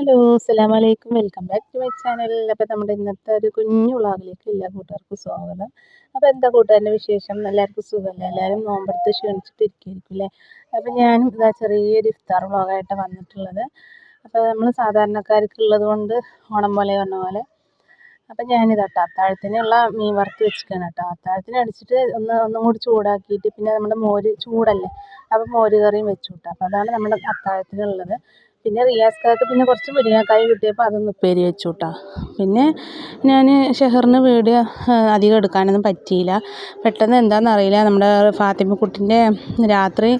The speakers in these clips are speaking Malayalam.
ഹലോ അസ്സലാമു അലൈക്കും welcome back to my channel. അപ്പോൾ നമ്മുടെ ഇന്നത്തെ ഒരു കുഞ്ഞു വ്ളോഗിലേക്ക് എല്ലാ കൂട്ടുകാർക്കും സ്വാഗതം. അപ്പോൾ എന്താ കൂട്ടുകാരന്റെ വിശേഷം? എല്ലാവർക്കും സുഖമല്ലേ എല്ലാവരും നോമ്പെടുത്ത് ക്ഷീണിച്ചിട്ടിരിക്കുമായിരിക്കും അല്ലേ അപ്പോൾ ഞാനും ഇതാ ചെറിയൊരു ഇഫ്താർ വ്ളോഗായിട്ട് വന്നിട്ടുള്ളത്. അപ്പോൾ നമ്മൾ സാധാരണക്കാർക്കുള്ളത് കൊണ്ട് ഓണം പോലെ പറഞ്ഞ പോലെ. അപ്പം ഞാനിത് കേട്ടോ അത്താഴത്തിനുള്ള മീൻ വറുത്ത് വെച്ചിരിക്കുകയാണ് കേട്ടോ അത്താഴത്തിന് അടിച്ചിട്ട് ഒന്ന് ഒന്നും കൂടി ചൂടാക്കിയിട്ട് പിന്നെ നമ്മുടെ മോര് ചൂടല്ലേ? അപ്പം മോര് കറിയും വെച്ചു കേട്ടോ അപ്പോൾ അതാണ് നമ്മുടെ അത്താഴത്തിനുള്ളത്. പിന്നെ റിയാസ്ക്കാക്ക് പിന്നെ കുറച്ച് മുരിങ്ങക്കായ കിട്ടിയപ്പോൾ അതൊന്ന് ഉപ്പേരി വെച്ചു കേട്ടോ പിന്നെ ഞാൻ ഷെഹറിന് വീഡിയോ അധികം എടുക്കാനൊന്നും പറ്റിയില്ല. പെട്ടെന്ന് എന്താണെന്ന് അറിയില്ല. നമ്മുടെ ഫാത്തിമക്കുട്ടിന്റെ രാത്രി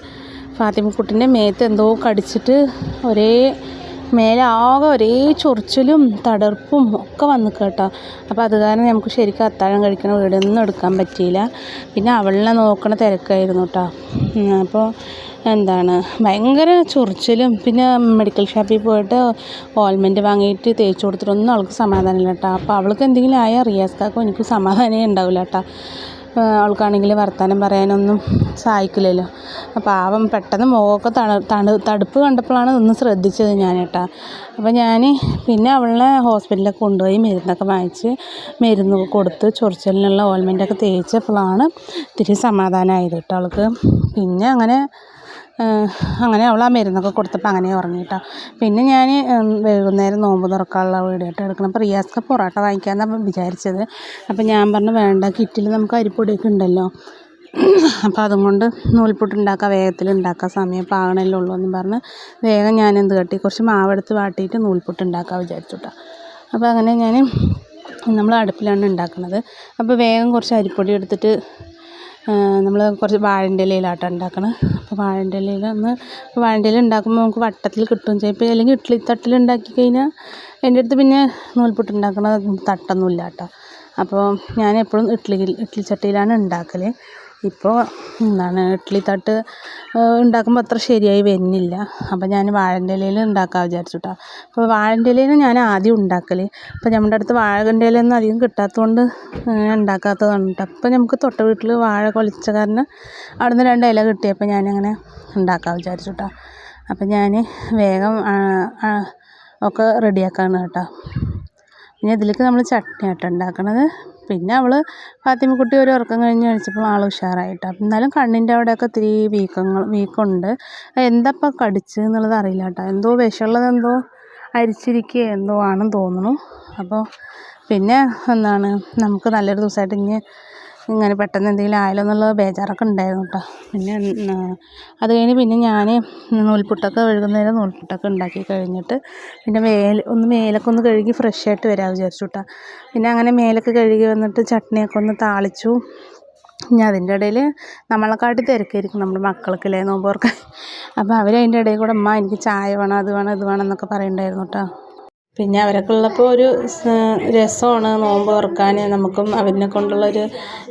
ഫാത്തിമക്കുട്ടിന്റെ മേത്ത് എന്തോ കടിച്ചിട്ട് ഒരേ മേലെ ആകെ ഒരേ ചൊറിച്ചിലും തടർപ്പും ഒക്കെ വന്നു കേട്ടോ. അപ്പോൾ അത് കാരണം നമുക്ക് ശരിക്കും അത്താഴം കഴിക്കണ വീടൊന്നും എടുക്കാൻ പറ്റിയില്ല. പിന്നെ അവളെ നോക്കണ തിരക്കായിരുന്നു കേട്ടോ. അപ്പോൾ എന്താണ് ഭയങ്കര ചൊറിച്ചിലും പിന്നെ മെഡിക്കൽ ഷോപ്പിൽ പോയിട്ട് ഓയിൽമെന്റ് വാങ്ങിയിട്ട് തേച്ച് കൊടുത്തിട്ടൊന്നും അവൾക്ക് സമാധാനമില്ല കേട്ടോ. അപ്പോൾ അവൾക്ക് എന്തെങ്കിലും ആയാൽ റിയാസ്ക്കാക്കും എനിക്ക് സമാധാനമേ ഉണ്ടാവില്ല കേട്ടോ. അവൾക്കാണെങ്കിൽ വർത്തമാനം പറയാനൊന്നും സഹായിക്കില്ലല്ലോ പാവം പെട്ടെന്ന് മുഖമൊക്കെ തണു തടുപ്പ് കണ്ടപ്പോഴാണ് ഒന്ന് ശ്രദ്ധിച്ചത് ഞാൻ കേട്ടോ അപ്പോൾ ഞാൻ പിന്നെ അവളെ ഹോസ്പിറ്റലിലൊക്കെ കൊണ്ടുപോയി മരുന്നൊക്കെ വാങ്ങിച്ച് മരുന്ന് കൊടുത്ത് ചൊറിച്ചിലിനുള്ള ഓയിൽമെന്റൊക്കെ തേച്ചപ്പോഴാണ് ഇത്തിരി സമാധാനമായത് കേട്ടോ അവൾക്ക്. പിന്നെ അങ്ങനെ അങ്ങനെ അവൾ ആ മരുന്നൊക്കെ കൊടുത്തപ്പോൾ അങ്ങനെ ഉറങ്ങി കേട്ടോ പിന്നെ ഞാൻ വൈകുന്നേരം നോമ്പ് തുറക്കാനുള്ള വീഡിയോ എടുക്കണം. അപ്പോൾ റിയാസ്ക്ക് പൊറോട്ട വാങ്ങിക്കാമെന്നാണ് വിചാരിച്ചത്. അപ്പോൾ ഞാൻ പറഞ്ഞു വേണ്ട കിറ്റിൽ നമുക്ക് അരിപ്പൊടിയൊക്കെ ഉണ്ടല്ലോ. അപ്പോൾ അതും കൊണ്ട് നൂൽപുട്ട് ഉണ്ടാക്കാം വേഗത്തിൽ ഉണ്ടാക്കാൻ സമയം പാകണല്ലേ ഉള്ളൂ എന്ന് പറഞ്ഞ് വേഗം ഞാൻ എന്ത് കട്ടി കുറച്ച് മാവെടുത്ത് വാട്ടിയിട്ട് നൂൽപുട്ട് ഉണ്ടാക്കാൻ വിചാരിച്ചു അപ്പോൾ അങ്ങനെ ഞാൻ നമ്മൾ അടുപ്പിലാണ് ഉണ്ടാക്കുന്നത് അപ്പോൾ വേഗം കുറച്ച് അരിപ്പൊടി എടുത്തിട്ട് നമ്മൾ കുറച്ച് വാഴന്റെ ഇലയിലാട്ടോ ഉണ്ടാക്കണത് അപ്പോൾ വാഴന്റെ ഇലയിൽ ഒന്ന് വാഴന്റെ ഇല ഉണ്ടാക്കുമ്പോൾ നമുക്ക് വട്ടത്തിൽ കിട്ടും ചിലപ്പോൾ അല്ലെങ്കിൽ ഇഡ്ഡലി തട്ടിൽ ഉണ്ടാക്കി കഴിഞ്ഞാൽ എന്റെ അടുത്ത് പിന്നെ നൂൽപുട്ട് ഉണ്ടാക്കണ തട്ടൊന്നുമില്ല കേട്ടോ അപ്പോൾ ഞാൻ എപ്പോഴും ഇഡ്ഡലി ഇഡ്ഡലി ചട്ടിയിലാണ് ഉണ്ടാക്കൽ ഇപ്പോൾ എന്താണ് ഇഡ്ഡലി തട്ട് ഉണ്ടാക്കുമ്പോൾ അത്ര ശരിയായി വരുന്നില്ല. അപ്പോൾ ഞാൻ വാഴന്റെ ഇലയിൽ ഉണ്ടാക്കാൻ വിചാരിച്ചു കേട്ടോ അപ്പോൾ വാഴന്റെ ഇലയിൽ ഞാൻ ആദ്യം ഉണ്ടാക്കൽ അപ്പോൾ നമ്മുടെ അടുത്ത് വാഴേന്റെ ഇലയൊന്നും അധികം കിട്ടാത്തതുകൊണ്ട് ഞാൻ ഉണ്ടാക്കാത്തതാണ് കേട്ടോ അപ്പോൾ നമുക്ക് തൊട്ട വീട്ടിൽ വാഴ കൊലച്ച കാരണം അവിടെ നിന്ന് രണ്ട് ഇല കിട്ടിയപ്പോൾ ഞാനങ്ങനെ ഉണ്ടാക്കാൻ വിചാരിച്ചു കേട്ടോ അപ്പോൾ ഞാൻ വേഗം ഒക്കെ റെഡിയാക്കാണ് കേട്ടോ പിന്നെ ഇതിലേക്ക് നമ്മൾ ചട്നി ആട്ടോ ഉണ്ടാക്കണത്. പിന്നെ അവൾ ഫാത്തിമക്കുട്ടി ഒരു ഉറക്കം കഴിഞ്ഞ് കഴിച്ചപ്പോൾ ആൾ ഉഷാറായിട്ടാണ് എന്നാലും കണ്ണിന്റെ അവിടെയൊക്കെ ഇത്തിരി വീക്കങ്ങൾ വീക്കമുണ്ട് എന്തപ്പോൾ കടിച്ച് എന്നുള്ളത് അറിയില്ല കേട്ടോ. എന്തോ വിഷമുള്ളത് എന്തോ അരിച്ചിരിക്കുക എന്തോ ആണെന്ന് തോന്നുന്നു. അപ്പോൾ പിന്നെ എന്താണ് നമുക്ക് നല്ലൊരു ദിവസമായിട്ട് ഇനി ഇങ്ങനെ പെട്ടെന്ന് എന്തെങ്കിലും ആയാലോ എന്നുള്ള ബേജാറൊക്കെ ഉണ്ടായിരുന്നു കേട്ടോ. പിന്നെ അത് കഴിഞ്ഞ് പിന്നെ ഞാൻ നൂൽപുട്ടൊക്കെ വൈകുന്നേരം നൂൽപുട്ടൊക്കെ ഉണ്ടാക്കി കഴിഞ്ഞിട്ട് പിന്നെ മേൽ ഒന്ന് മേലൊക്കെ ഒന്ന് കഴുകി ഫ്രഷ് ആയിട്ട് വരാമെന്ന് വിചാരിച്ചു കേട്ടോ. പിന്നെ അങ്ങനെ മേലൊക്കെ കഴുകി വന്നിട്ട് ചട്നിയൊക്കെ ഒന്ന് താളിച്ചു. ഇനി അതിന്റെ ഇടയിൽ നമ്മളെക്കാട്ടി തിരക്കായിരിക്കും നമ്മുടെ മക്കൾക്കില്ലേ നോമ്പോർക്കാൻ അപ്പോൾ അവർ അതിന്റെ ഇടയിൽ കൂടെ അമ്മ എനിക്ക് ചായ വേണം അത് വേണം ഇത് വേണം എന്നൊക്കെ പറയുന്നുണ്ടായിരുന്നു കേട്ടോ. പിന്നെ അവരൊക്കെ ഉള്ളപ്പോൾ ഒരു രസമാണ്. നോമ്പ് തുറക്കാൻ നമുക്കും അവരിനെ കൊണ്ടുള്ളൊരു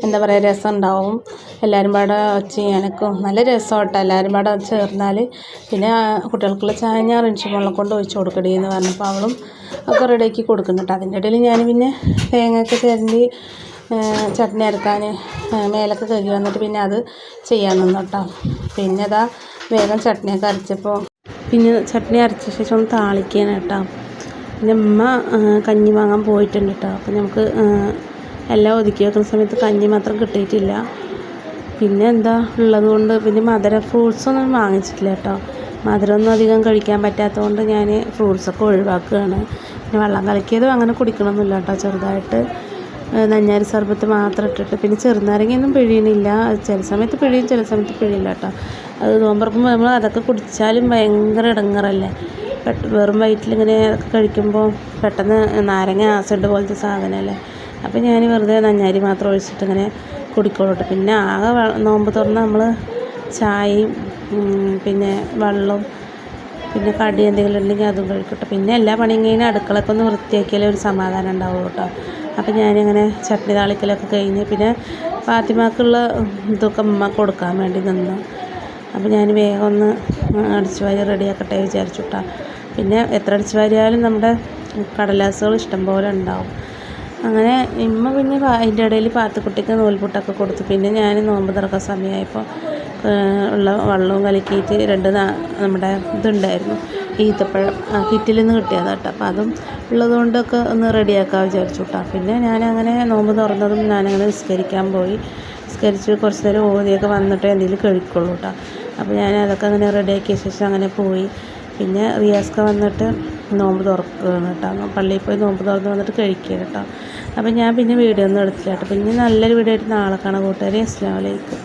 എന്താ പറയുക രസം ഉണ്ടാവും എല്ലാവരും പാടെ ഒച്ചയും അനക്കും നല്ല രസം കേട്ടോ എല്ലാവരും പാടെ ചേർന്നാൽ പിന്നെ കുട്ടികൾക്കുള്ള ചായ ഞാൻ റിൻഷിമോളെ കൊണ്ട് ഒഴിച്ച് കൊടുക്കടി എന്ന് പറഞ്ഞപ്പോൾ അവളും ഒക്കെ റെഡിയാക്കി കൊടുക്കുന്നുണ്ട് അതിന്റെ ഇടയിൽ ഞാൻ പിന്നെ തേങ്ങയൊക്കെ ചിരണ്ടി ചട്നി അരക്കാൻ മേലൊക്കെ കഴുകി വന്നിട്ട് പിന്നെ അത് ചെയ്യാൻ നിന്നു കേട്ടോ. പിന്നെ അതാ വേഗം ചട്നിയൊക്കെ അരച്ചപ്പോൾ പിന്നെ ചട്നി അരച്ച ശേഷം ഒന്ന് താളിക്കാൻ പിന്നെ ഉമ്മ കഞ്ഞി വാങ്ങാൻ പോയിട്ടുണ്ട് കേട്ടോ അപ്പോൾ നമുക്ക് എല്ലാം ഒതുക്കി വെക്കുന്ന സമയത്ത് കഞ്ഞി മാത്രം കിട്ടിയിട്ടില്ല. പിന്നെ എന്താ ഉള്ളത് കൊണ്ട് പിന്നെ മധുര ഫ്രൂട്ട്സൊന്നും വാങ്ങിച്ചിട്ടില്ല കേട്ടോ മധുരമൊന്നും അധികം കഴിക്കാൻ പറ്റാത്തതുകൊണ്ട് ഞാൻ ഫ്രൂട്ട്സൊക്കെ ഒഴിവാക്കുകയാണ്. പിന്നെ വെള്ളം കലക്കിയതും അങ്ങനെ കുടിക്കണമൊന്നുമില്ല കേട്ടോ ചെറുതായിട്ട്. നഞ്ഞാരി സർബത്ത് മാത്രം ഇട്ടിട്ട്. പിന്നെ ചെറുനാരങ്ങയൊന്നും പിഴിയണില്ല. ചില സമയത്ത് പിഴിയും ചില സമയത്ത് പിഴിയില്ല കേട്ടോ അത് നോമ്പറക്കുമ്പോൾ നമ്മൾ അതൊക്കെ കുടിച്ചാലും ഭയങ്കര ഇടങ്ങറല്ലേ. വെറും വയറ്റിലിങ്ങനെ കഴിക്കുമ്പോൾ പെട്ടെന്ന് നാരങ്ങ ആസിഡ് പോലത്തെ സാധനമല്ലേ അപ്പോൾ ഞാൻ വെറുതെ നഞ്ഞാരി മാത്രം ഒഴിച്ചിട്ട് ഇങ്ങനെ കുടിക്കോളൂ പിന്നെ ആകെ നോമ്പ് തുറന്ന് നമ്മൾ ചായയും പിന്നെ വെള്ളവും പിന്നെ കടി എന്തെങ്കിലും ഉണ്ടെങ്കിൽ അതും കഴിക്കട്ടെ പിന്നെ എല്ലാ പണിയും കഴിഞ്ഞ് അടുക്കളയൊക്കെ ഒന്ന് വൃത്തിയാക്കിയാലേ ഒരു സമാധാനം ഉണ്ടാവുള്ളൂ കേട്ടോ അപ്പോൾ ഞാനിങ്ങനെ ചട്നി താളിക്കലൊക്കെ കഴിഞ്ഞ് പിന്നെ ഫാത്തിമാക്കുള്ള ഇതൊക്കെ അമ്മ കൊടുക്കാൻ വേണ്ടി നിന്നു. അപ്പോൾ ഞാൻ വേഗം ഒന്ന് അടിച്ചു വാരി റെഡിയാക്കട്ടെ വിചാരിച്ചു കേട്ടോ പിന്നെ എത്ര അടിച്ചു വാരിയാലും നമ്മുടെ കടലാസുകൾ ഇഷ്ടം പോലെ ഉണ്ടാവും. അങ്ങനെ ഇമ്മ പിന്നെ അതിന്റെ ഇടയിൽ പാത്തുക്കുട്ടിക്ക് നൂൽപുട്ടൊക്കെ കൊടുത്തു. പിന്നെ ഞാൻ നോമ്പ് തുറക്കുന്ന സമയമായപ്പോൾ ഉള്ള വെള്ളവും കലക്കിയിട്ട് രണ്ട് നമ്മുടെ ഇതുണ്ടായിരുന്നു ഈത്തപ്പഴം. കിറ്റിൽ നിന്ന് കിട്ടിയതാണ് കേട്ടോ. അപ്പോൾ അതും ഉള്ളതുകൊണ്ടൊക്കെ ഒന്ന് റെഡിയാക്കാൻ വിചാരിച്ചു കേട്ടോ. പിന്നെ ഞാനങ്ങനെ നോമ്പ് തുറന്നതും ഞാനങ്ങനെ നിസ്കരിക്കാൻ പോയി. നിസ്കരിച്ച് കുറച്ച് നേരം ഓതിയൊക്കെ വന്നിട്ട് എന്തെങ്കിലും കഴിക്കുള്ളൂ കേട്ടോ. അപ്പോൾ ഞാൻ അതൊക്കെ അങ്ങനെ റെഡിയാക്കിയ ശേഷം അങ്ങനെ പോയി. പിന്നെ റിയാസ്ക വന്നിട്ട് നോമ്പ് തുറക്കുകയാണ് കേട്ടോ. പള്ളിയിൽ പോയി നോമ്പ് തുറന്ന് വന്നിട്ട് കഴിക്കുക കേട്ടോ. അപ്പോൾ ഞാൻ പിന്നെ വീഡിയോ ഒന്നും എടുത്തില്ല കേട്ടോ. പിന്നെ നല്ലൊരു വീഡിയോ ആയിട്ട് നാളെ കാണാം. കൂട്ടുകാരെ അസ്സാം വലൈക്കും